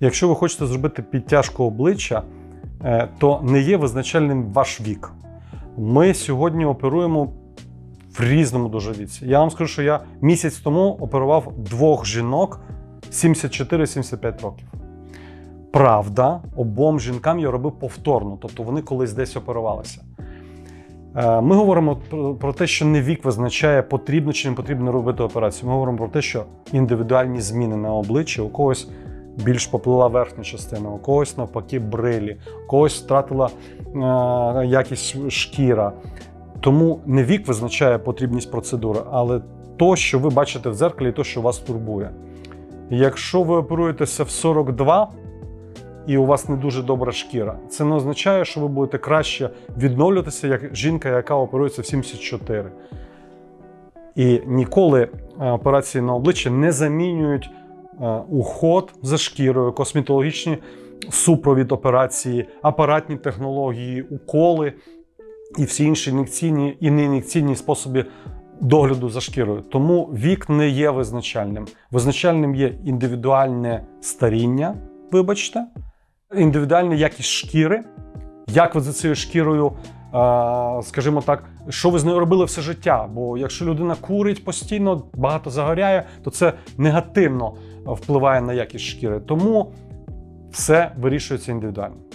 Якщо ви хочете зробити підтяжку обличчя, е, то не є визначальним ваш вік. Ми сьогодні оперуємо в різному дуже віці. Я вам скажу, що я місяць тому оперував двох жінок 74-75 років. Правда, обом жінкам я робив повторно, тобто вони колись десь оперувалися. Е, Ми говоримо про- про те, що не вік визначає, потрібно чи не потрібно робити операцію. Ми говоримо про те, що індивідуальні зміни на обличчі у когось більш поплила верхня частина, у когось навпаки брилі, у когось втратила е, якість шкіра. Тому не вік визначає потрібність процедури, але то, що ви бачите в дзеркалі, то, що вас турбує. Якщо ви оперуєтеся в 42 і у вас не дуже добра шкіра, це не означає, що ви будете краще відновлюватися, як жінка, яка оперується в 74. І ніколи е, операції на обличчя не замінюють уход за шкірою, косметологічні супровід операції, апаратні технології, уколи і всі інші ін'єкційні і неін'єкційні способи догляду за шкірою. Тому вік не є визначальним. Визначальним є індивідуальне старіння, вибачте, індивідуальна якість шкіри, як ви за цією шкірою, скажімо так, що ви з нею робили все життя. Бо якщо людина курить постійно, багато загоряє, то це негативно впливає на якість шкіри. Тому все вирішується індивідуально.